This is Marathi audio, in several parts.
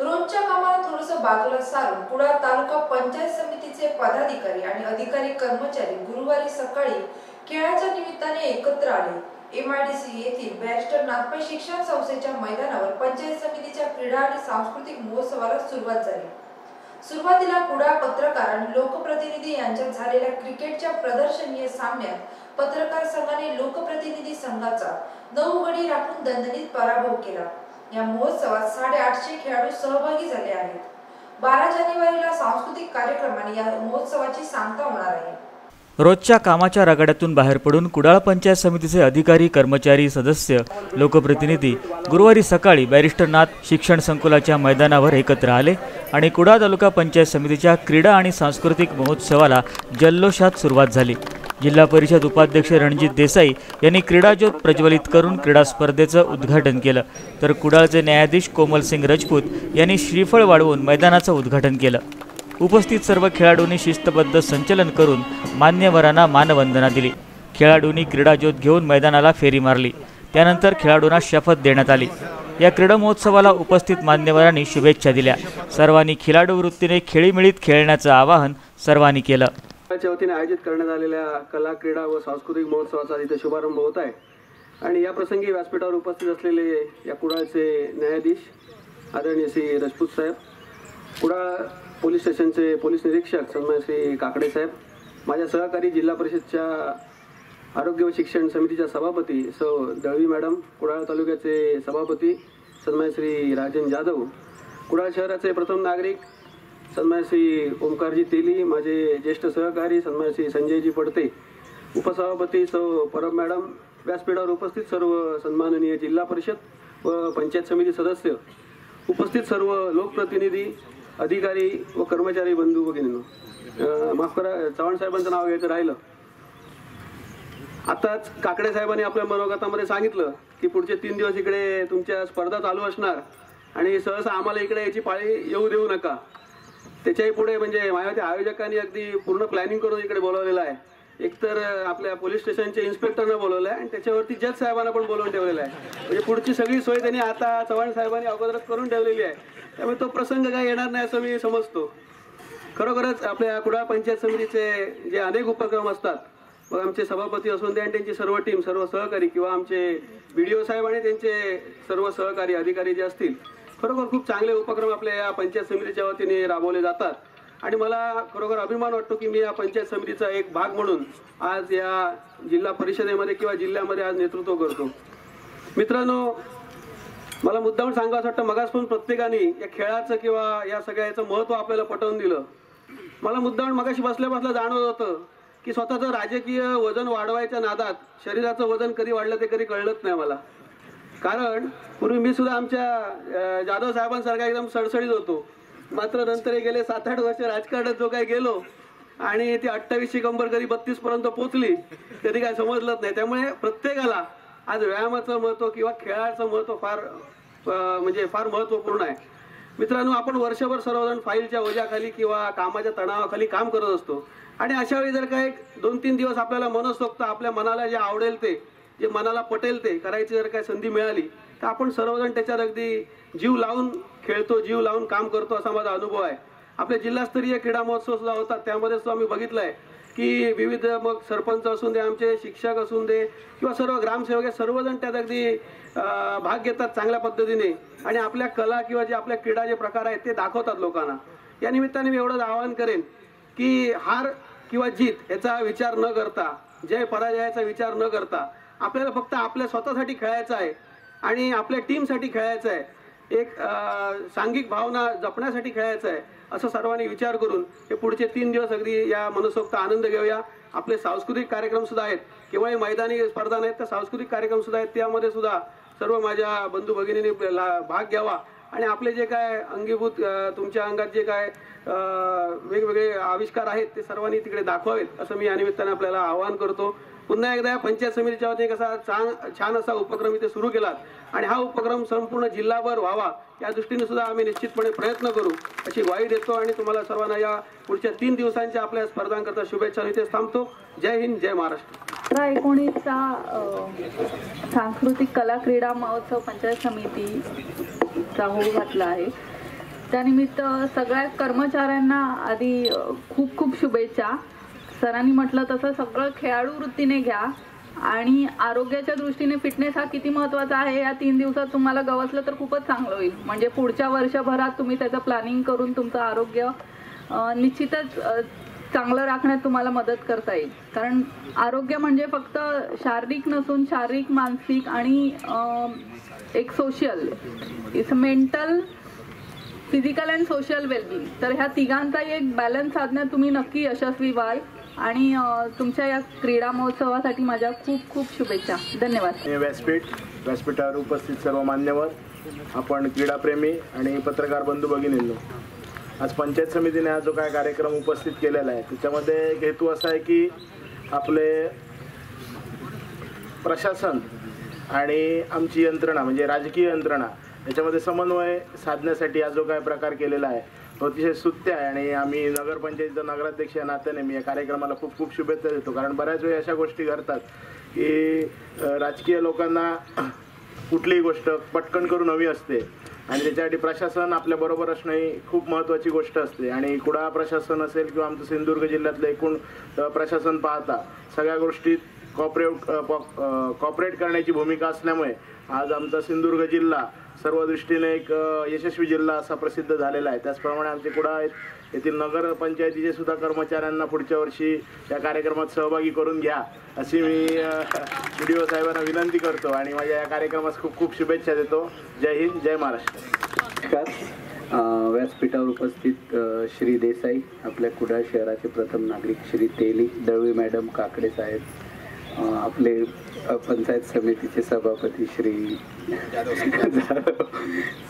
रोजच्या कामाला थोडस बाजूला सारून पुढा तालुका पंचायत समितीचे पदाधिकारी आणि अधिकारी कर्मचारी गुरुवारी सकाळी खेळाच्या निमित्ताने एकत्र आले. एमआयडीसी येथील बॅरिस्टर नागपै शिक्षण संस्थेच्या मैदानावर पंचायत समितीच्या क्रीडा आणि सांस्कृतिक महोत्सवाला सुरुवात झाली. सुरुवातीला कुडा पत्रकार आणि लोकप्रतिनिधी यांच्यात झालेल्या क्रिकेटच्या प्रदर्शनीय सामन्यात पत्रकार संघाने लोकप्रतिनिधी संघाचा नऊ गडी राखून दणदणीत पराभव केला. या महोत्सवात साडेआठशे खेळाडू सहभागी झाले आहेत. बारा जानेवारीला सांस्कृतिक कार्यक्रमाने या महोत्सवाची सांगता होणार आहे. रोजच्या कामाच्या रगाड्यातून बाहेर पडून कुडाळ पंचायत समितीचे अधिकारी कर्मचारी सदस्य लोकप्रतिनिधी गुरुवारी सकाळी बॅरिस्टर नाथ शिक्षण संकुलाच्या मैदानावर एकत्र आले आणि कुडाळ तालुका पंचायत समितीच्या क्रीडा आणि सांस्कृतिक महोत्सवाला जल्लोषात सुरुवात झाली. जिल्हा परिषद उपाध्यक्ष रणजित देसाई यांनी क्रीडाज्योत प्रज्वलित करून क्रीडा स्पर्धेचं उद्घाटन केलं. तर कुडाळचे न्यायाधीश कोमल सिंग राजपूत यांनी श्रीफळ वाढवून मैदानाचं उद्घाटन केलं. उपस्थित सर्व खेळाडूंनी शिस्तबद्ध संचलन करून मान्यवरांना मानवंदना दिली. खेळाडूंनी क्रीडाज्योत घेऊन मैदानाला फेरी मारली. त्यानंतर खेळाडूंना शपथ देण्यात आली. या क्रीडा महोत्सवाला उपस्थित मान्यवरांनी शुभेच्छा दिल्या. सर्वांनी खिलाडू वृत्तीने खेळीमिळीत खेळण्याचं आवाहन सर्वांनी केलं. च्या वतीने आयोजित करण्यात आलेल्या कला क्रीडा व सांस्कृतिक महोत्सवाचा इथे शुभारंभ होत आहे. आणि या प्रसंगी व्यासपीठावर उपस्थित असलेले या कुडाळचे न्यायाधीश आदरणीय श्री राजपूत साहेब कुडाळ पोलीस स्टेशनचे पोलीस निरीक्षक सन्मान श्री काकडे साहेब माझ्या सहकारी जिल्हा परिषदच्या आरोग्य व शिक्षण समितीच्या सभापती सौ दळवी मॅडम कुडाळ तालुक्याचे सभापती सन्मान श्री राजन जाधव कुडाळ शहराचे प्रथम नागरिक सन्मान श्री ओमकारजी तेली माझे ज्येष्ठ सहकारी सन्मान श्री संजयजी पडते उपसभापती सौ परब मॅडम व्यासपीठावर उपस्थित सर्व सन्माननीय जिल्हा परिषद व पंचायत समिती सदस्य उपस्थित सर्व लोकप्रतिनिधी अधिकारी व कर्मचारी बंधू भगिनींनो. माफ करा चव्हाण साहेबांचं नाव घ्यायचं राहिलं. आताच काकडे साहेबांनी आपल्या मनोगतामध्ये सांगितलं की पुढचे तीन दिवस इकडे तुमच्या स्पर्धा चालू असणार आणि सहसा आम्हाला इकडे याची पाळी येऊ देऊ नका. त्याच्याही पुढे म्हणजे माझ्या आयोजकांनी अगदी पूर्ण प्लॅनिंग करून इकडे बोलवलेलं आहे. एकतर आपल्या पोलीस स्टेशनचे इन्स्पेक्टरनं बोलवलं आहे आणि त्याच्यावरती जज साहेबांना पण बोलवून ठेवलेलं आहे. म्हणजे पुढची सगळी सोय त्यांनी आता चव्हाण साहेबांनी अगोदरच करून ठेवलेली आहे. त्यामुळे तो प्रसंग काय येणार नाही असं मी समजतो. खरोखरच आपल्या कुडाळ पंचायत समितीचे जे अनेक उपक्रम असतात मग आमचे सभापती असून दे आणि त्यांची सर्व टीम सर्व सहकारी किंवा आमचे बी डी साहेब आणि त्यांचे सर्व सहकारी अधिकारी जे असतील खरोखर खूप चांगले उपक्रम आपल्या या पंचायत समितीच्या वतीने राबवले जातात. आणि मला खरोखर अभिमान वाटतो की मी या पंचायत समितीचा एक भाग म्हणून आज या जिल्हा परिषदेमध्ये किंवा जिल्ह्यामध्ये आज नेतृत्व करतो. मित्रांनो मला मुद्दाम सांगा असं वाटतं मगासपासून प्रत्येकाने या खेळाचं किंवा या सगळ्याचं महत्त्व आपल्याला पटवून दिलं. मला मुद्दाम मगाशी बसल्या बसल्या जाणवत होतं की स्वतःचं राजकीय वजन वाढवायच्या नादात शरीराचं वजन कधी वाढलं ते कधी कळलंच नाही मला. कारण पूर्वी मी सुद्धा आमच्या जाधव साहेबांसारखा एकदम सडसडीत होतो. मात्र नंतर हे गेले सात आठ वर्ष राजकारणात जो काही गेलो आणि ती अठ्ठावीसशे कंबर कधी बत्तीस पर्यंत पोहोचली कधी काय समजलंच नाही. त्यामुळे प्रत्येकाला आज व्यायामाचं महत्त्व किंवा खेळाचं महत्त्व फार म्हणजे फार महत्त्वपूर्ण आहे. मित्रांनो आपण वर्षभर सर्वजण फाईलच्या ओझ्याखाली किंवा कामाच्या तणावाखाली काम करत असतो. आणि अशा वेळी जर का एक दोन तीन दिवस आपल्याला मनसोक्त आपल्या मनाला जे आवडेल ते जे मनाला पटेल ते करायची जर काय संधी मिळाली तर आपण सर्वजण त्याच्यात अगदी जीव लावून खेळतो जीव लावून काम करतो असा माझा अनुभव आहे. आपले जिल्हास्तरीय क्रीडा महोत्सव सुद्धा होतात त्यामध्ये सुद्धा मी बघितलंय की विविध मग सरपंच असून दे आमचे शिक्षक असून दे किंवा सर्व ग्रामसेवक सर्वजण त्यात अगदी भाग घेतात चांगल्या पद्धतीने. आणि आपल्या कला किंवा जे आपल्या क्रीडा जे प्रकार आहेत ते दाखवतात लोकांना. या निमित्ताने मी एवढंच आवाहन करेन की हार किंवा जीत याचा विचार न करता जय पराजयाचा विचार न करता आपल्याला फक्त आपल्या स्वतःसाठी खेळायचं आहे आणि आपल्या टीमसाठी खेळायचं आहे. एक सांघिक भावना जपण्यासाठी खेळायचं आहे असं सर्वांनी विचार करून हे पुढचे तीन दिवस अगदी या मनसोक्त आनंद घेऊया. आपले सांस्कृतिक कार्यक्रम सुद्धा आहेत. किंवा हे मैदानी स्पर्धा नाहीत तर सांस्कृतिक कार्यक्रम सुद्धा आहेत. त्यामध्ये सुद्धा सर्व माझ्या बंधू भगिनींनी भाग घ्यावा. आणि आपले जे काय अंगीभूत तुमच्या अंगात जे काय वेगवेगळे आविष्कार आहेत ते सर्वांनी तिकडे दाखवावेत असं मी या निमित्ताने आपल्याला आवाहन करतो. पुन्हा एकदा या पंचायत समितीच्या वतीने कसा छान छान असा उपक्रम इथे सुरू केला आणि हा उपक्रम संपूर्ण जिल्हाभर व्हावा या दृष्टीने सुद्धा आम्ही निश्चितपणे प्रयत्न करू अशी ग्वाही देतो. आणि तुम्हाला सर्वांना या पुढच्या तीन दिवसांच्या आपल्या स्पर्धांकरता शुभेच्छा इथे थांबतो. जय हिंद जय महाराष्ट्र. अठरा एकोणीसचा सांस्कृतिक कला क्रीडा महोत्सव पंचायत समितीचा होऊ घातला आहे. त्यानिमित्त सगळ्या कर्मचाऱ्यांना आधी खूप खूप शुभेच्छा. सरांनी म्हटलं तसं सगळं खेळाडू वृत्तीने घ्या आणि आरोग्याच्या दृष्टीने फिटनेस हा किती महत्त्वाचा आहे या तीन दिवसात तुम्हाला गवसलं तर खूपच चांगलं होईल. म्हणजे पुढच्या वर्षभरात तुम्ही त्याचं प्लॅनिंग करून तुमचं आरोग्य निश्चितच चांगलं राखण्यात तुम्हाला मदत करता येईल. कारण आरोग्य म्हणजे फक्त शारीरिक नसून शारीरिक मानसिक आणि एक social it's mental physical and social wellbeing तर ह्या तिघांचाही एक बॅलन्स साधण्यात तुम्ही नक्की यशस्वी व्हाल. आणि तुमच्या या क्रीडा महोत्सवासाठी माझ्या खूप खूप शुभेच्छा. धन्यवाद. व्यासपीठ व्यासपीठावर उपस्थित सर्व मान्यवर आपण क्रीडाप्रेमी आणि पत्रकार बंधू भगिनींनो. आज पंचायत समितीने हा जो काय कार्यक्रम उपस्थित केलेला आहे त्याच्यामध्ये एक हेतू असा आहे की आपले प्रशासन आणि आमची यंत्रणा म्हणजे राजकीय यंत्रणा याच्यामध्ये समन्वय साधण्यासाठी हा जो काय प्रकार केलेला आहे तो अतिशय सुत्य आहे आणि आम्ही नगरपंचायतीचा नगराध्यक्ष या नात्याने मी या कार्यक्रमाला खूप खूप शुभेच्छा देतो. कारण बऱ्याच वेळी अशा गोष्टी घडतात की राजकीय लोकांना कुठलीही गोष्ट पटकन करून हवी असते आणि त्याच्यासाठी प्रशासन आपल्या बरोबर असणं ही खूप महत्त्वाची गोष्ट असते. आणि कुडाळ प्रशासन असेल किंवा आमचं सिंधुदुर्ग जिल्ह्यातलं एकूण प्रशासन पाहता सगळ्या गोष्टीत कॉपरेट कॉपरेट करण्याची भूमिका असल्यामुळे आज आमचा सिंधुदुर्ग जिल्हा सर्व दृष्टीने एक यशस्वी जिल्हा असा प्रसिद्ध झालेला आहे. त्याचप्रमाणे आमचे कुडाळ येथील नगरपंचायतीचे सुद्धा कर्मचाऱ्यांना पुढच्या वर्षी या कार्यक्रमात सहभागी करून घ्या अशी मी व्हिडिओ साहेबांना विनंती करतो आणि माझ्या या कार्यक्रमास खूप खूप शुभेच्छा देतो. जय हिंद जय महाराष्ट्र. व्यासपीठावर उपस्थित श्री देसाई आपल्या कुडाळ शहराचे प्रथम नागरिक श्री तेली दळवी मॅडम काकडे साहेब आपले पंचायत समितीचे सभापती श्री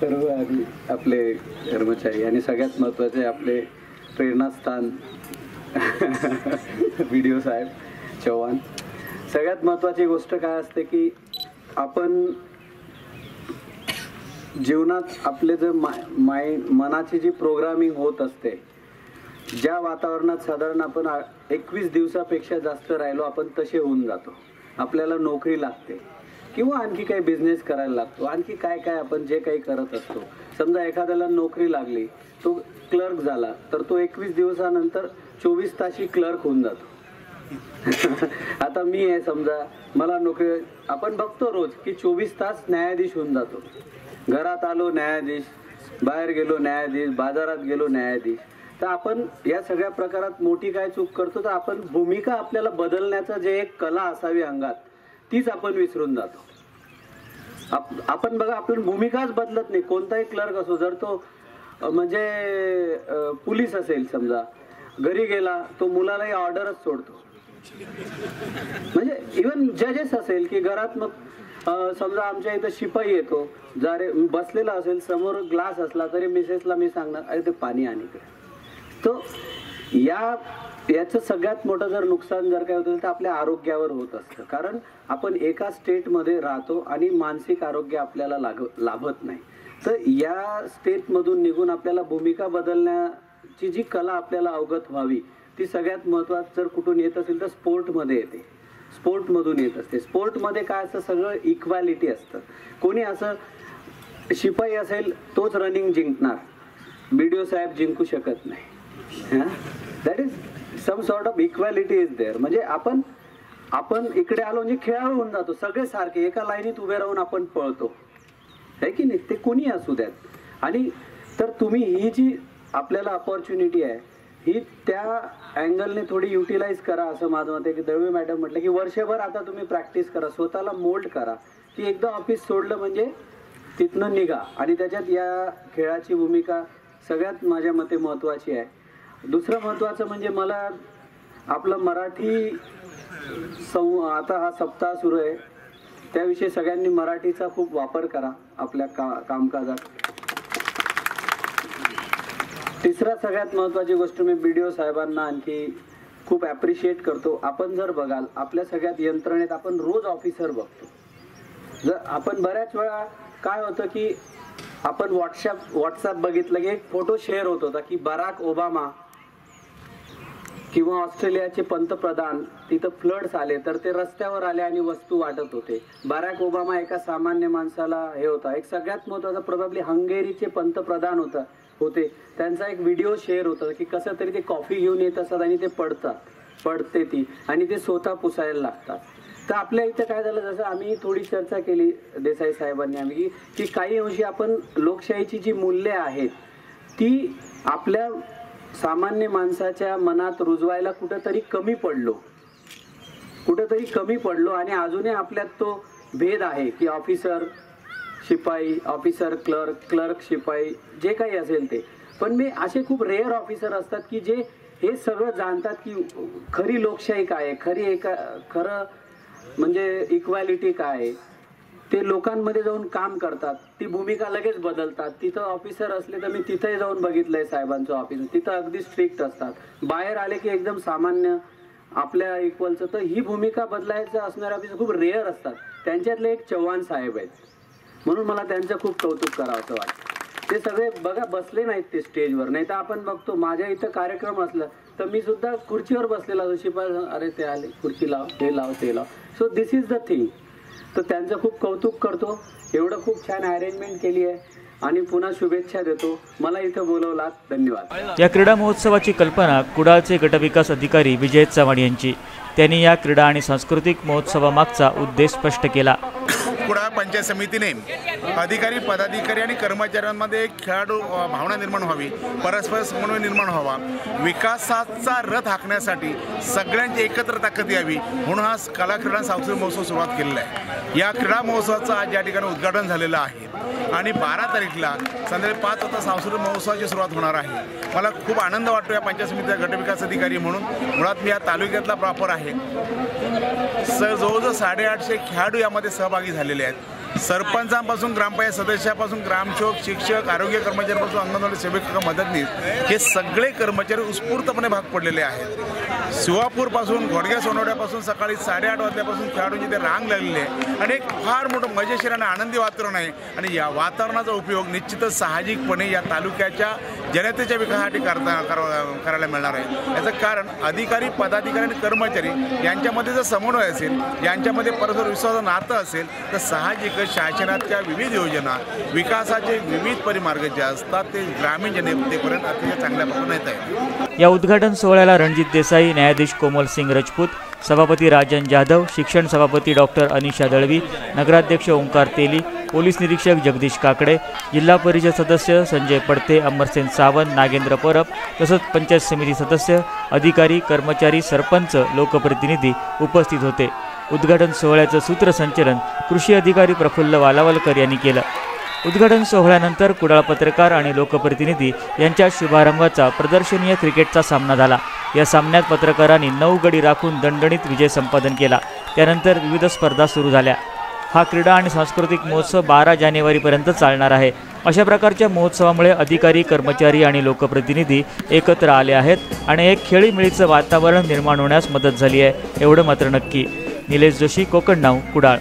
सर्व आणि आपले कर्मचारी आणि सगळ्यात महत्त्वाचे आपले प्रेरणास्थान व्हिडिओ साहेब चव्हाण. सगळ्यात महत्त्वाची गोष्ट काय असते की आपण जीवनात आपले जे माय माय मनाची जी प्रोग्रामिंग होत असते ज्या वातावरणात साधारण आपण एकवीस दिवसापेक्षा जास्त राहिलो आपण तसे होऊन जातो. आपल्याला नोकरी लागते. किंवा आणखी काही बिझनेस करायला लागतो. आणखी काय काय आपण जे काही करत असतो. समजा एखाद्याला नोकरी लागली तो क्लर्क झाला तर तो एकवीस दिवसानंतर चोवीस ताशी क्लर्क होऊन जातो. आता मी आहे समजा मला नोकरी आपण बघतो रोज की चोवीस तास न्यायाधीश होऊन जातो. घरात आलो न्यायाधीश बाहेर गेलो न्यायाधीश बाजारात गेलो न्यायाधीश. तर आपण या सगळ्या प्रकारात मोठी काय चूक करतो तर आपण भूमिका आपल्याला बदलण्याचं जे एक कला असावी अंगात तीच आपण विसरून जातो. आप- आपण बघा आपण भूमिकाच बदलत नाही. कोणताही क्लर्क असो जर तो म्हणजे पोलीस असेल समजा घरी गेला तो मुलालाही ऑर्डरच सोडतो. म्हणजे इवन जजेस असेल की घरात मग समजा आमच्या इथं शिपाई येतो जरे बसलेला असेल समोर ग्लास असला तरी मिसेसला मी सांगणार अरे ते पाणी आणि तो या याचं सगळ्यात मोठं जर नुकसान जर काय होतं तर आपल्या आरोग्यावर होत असतं. कारण आपण एका स्टेटमध्ये राहतो आणि मानसिक आरोग्य आपल्याला लाग लाभत नाही. तर या स्टेटमधून निघून आपल्याला भूमिका बदलण्याची जी कला आपल्याला अवगत व्हावी ती सगळ्यात महत्त्वाचं जर कुठून येत असेल तर स्पोर्टमध्ये येते. स्पोर्टमधून येत असते. स्पोर्टमध्ये काय असतं सगळं इक्वॅलिटी असतं. कोणी असं शिपाई असेल तोच रनिंग जिंकणार. बीडीओ साहेब जिंकू शकत नाही. That is some sort of equality is there म्हणजे आपण आपण इकडे आलो म्हणजे खेळाडू होऊन जातो. सगळे सारखे एका लाईनीत उभे राहून आपण पळतो. आहे की नाही? ते कोणी असू द्यात? आणि तर तुम्ही ही जी आपल्याला अपॉर्च्युनिटी आहे ही त्या अँगलने थोडी युटिलाइज करा असं माझं मत आहे की दळवी मॅडम म्हटलं की वर्षभर आता तुम्ही प्रॅक्टिस करा स्वतःला मोल्ड करा. की एकदा ऑफिस सोडलं म्हणजे तिथनं निघा. आणि त्याच्यात या खेळाची भूमिका सगळ्यात माझ्या मते महत्त्वाची आहे. दुसरं महत्त्वाचं म्हणजे मला आपलं मराठी सं आता हा सप्ताह सुरू आहे. त्याविषयी सगळ्यांनी मराठीचा खूप वापर करा आपल्या का कामकाजात. तिसरा सगळ्यात महत्त्वाची गोष्ट मी बी डी ओ साहेबांना आणखी खूप ॲप्रिशिएट करतो. आपण जर बघाल आपल्या सगळ्यात यंत्रणेत आपण रोज ऑफिसर बघतो. जर आपण बऱ्याच वेळा काय होतं की आपण व्हॉट्सअप व्हॉट्सअप बघितलं की एक फोटो शेअर होत होता की बराक ओबामा किंवा ऑस्ट्रेलियाचे पंतप्रधान तिथं फ्लड्स आले तर ते रस्त्यावर आले आणि वस्तू वाटत होते. बराक ओबामा एका सामान्य माणसाला हे होता. एक सगळ्यात महत्त्वाचा प्रोबॅबली हंगेरीचे पंतप्रधान होता होते. त्यांचा एक व्हिडिओ शेअर होता की कसं तरी ते कॉफी घेऊन येत असतात आणि ते पडतात. पडते ती. आणि ते स्वतः पुसायला लागतात. तर आपल्या इथं काय झालं जसं आम्ही थोडी चर्चा केली देसाई साहेबांनी आम्ही की की काही अंशी आपण लोकशाहीची जी मूल्ये आहेत ती आपल्या सामान्य माणसाच्या मनात रुजवायला कुठंतरी कमी पडलो. कुठंतरी कमी पडलो आणि अजूनही आपल्यात तो भेद आहे की ऑफिसर शिपाई ऑफिसर क्लर्क क्लर्क शिपाई जे काही असेल ते. पण मी असे खूप रेअर ऑफिसर असतात की जे हे सगळं जाणतात की खरी लोकशाही काय आहे? खरी एका खरं म्हणजे इक्वॅलिटी काय आहे? ते लोकांमध्ये जाऊन काम करतात. ती भूमिका लगेच बदलतात. तिथं ऑफिसर असले तर मी तिथंही जाऊन बघितलंय साहेबांचं ऑफिस तिथं अगदी स्ट्रिक्ट असतात. बाहेर आले की एकदम सामान्य आपल्या इक्वलचं तर ही भूमिका बदलायचं असणारे ऑफिसर खूप रेअर असतात. त्यांच्यातले एक चव्हाण साहेब आहेत. म्हणून मला त्यांचं खूप कौतुक करावं वाटतं. ते सगळे बघा बसले नाहीत ते स्टेजवर. नाही तर आपण बघतो माझ्या इथं कार्यक्रम असला तर मी सुद्धा खुर्चीवर बसलेला जोशी अरे ते आले खुर्ची लाव हे लाव ते लाव. So this is the thing तर त्यांचं खूप कौतुक करतो. एवढं खूप छान अरेंजमेंट केली आहे. आणि पुन्हा शुभेच्छा देतो. मला इथं बोलवलात. धन्यवाद. या क्रीडा महोत्सवाची कल्पना कुडाळचे गटविकास अधिकारी विजय चव्हाण यांची. त्यांनी या क्रीडा आणि सांस्कृतिक महोत्सवामागचा उद्देश स्पष्ट केला. कुडाळ पंचायत समितीने अधिकारी पदाधिकारी आणि कर्मचाऱ्यांमध्ये एक खेळाडू भावना निर्माण व्हावी परस्पर समन्वय निर्माण व्हावा. विकासाचा रथ हाकण्यासाठी सगळ्यांची एकत्र ताकद यावी म्हणून हा कला क्रीडा सांस्कृतिक महोत्सव सुरुवात केलेला आहे. या क्रीडा महोत्सवाचं आज या ठिकाणी उद्घाटन झालेलं आहे. आणि बारा तारीखला संध्याकाळी पाच वाजता सांस्कृतिक महोत्सवाची सुरुवात होणार आहे. मला खूप आनंद वाटतो या पंचायत समितीचा गटविकास अधिकारी म्हणून. मुळात मी या तालुक्यातला प्रॉपर आहे. सर जवळजवळ साडेआठशे खेळाडू यामध्ये सहभागी झालेले आहेत. सरपंचांपासून ग्रामपंचायत सदस्यापासून ग्रामसेवक शिक्षक आरोग्य कर्मचाऱ्यांपासून अंगणवाडी सेवक मदतनीस हे सगळे कर्मचारी उत्स्फूर्तपणे भाग पडलेले आहेत. शिवापूरपासून घोडग्या सोनवड्यापासून सकाळी साडेआठ वाजल्यापासून खेळाडूंची ते रांग लागलेली आहे. आणि एक फार मोठं मजेशीर आणि आनंदी वातावरण आहे. आणि या वातावरणाचा उपयोग निश्चितच साहजिकपणे या तालुक्याच्या जनतेच्या विकासासाठी करता कर- करायला मिळणार आहे. याचं कारण अधिकारी पदाधिकारी आणि कर्मचारी यांच्यामध्ये जर समन्वय असेल यांच्यामध्ये परस्पर विश्वासाचं नातं असेल तर साहजिकच शासनाच्या विविध योजना विकासाचे विविध परिमार्ग जे असतात ते ग्रामीण जनतेपर्यंत अतिशय चांगल्या प्रकारे येत आहेत या उद्घाटन सोहळ्याला रणजित देसाई न्यायाधीश कोमल सिंग राजपूत सभापती राजन जाधव शिक्षण सभापती डॉक्टर अनिशा दळवी नगराध्यक्ष ओंकार तेली पोलीस निरीक्षक जगदीश काकडे जिल्हा परिषद सदस्य संजय पडते अमरसेन सावंत नागेंद्र परब तसंच पंचायत समिती सदस्य अधिकारी कर्मचारी सरपंच लोकप्रतिनिधी उपस्थित होते. उद्घाटन सोहळ्याचं सूत्रसंचलन कृषी अधिकारी प्रफुल्ल वालावलकर यांनी केलं. उद्घाटन सोहळ्यानंतर कुडाळ पत्रकार आणि लोकप्रतिनिधी यांच्या शुभारंभाचा प्रदर्शनीय क्रिकेटचा सामना झाला. या सामन्यात पत्रकारांनी नऊ गडी राखून दणदणीत विजय संपादन केला. त्यानंतर विविध स्पर्धा सुरू झाल्या. हा क्रीडा आणि सांस्कृतिक महोत्सव बारा जानेवारीपर्यंत चालणार आहे. अशा प्रकारच्या महोत्सवामुळे अधिकारी कर्मचारी आणि लोकप्रतिनिधी एकत्र आले आहेत आणि एक खेळीमेळीचं वातावरण निर्माण होण्यास मदत झाली आहे. एवढं मात्र नक्की. निलेश जोशी कोकण नाव कुडाळ.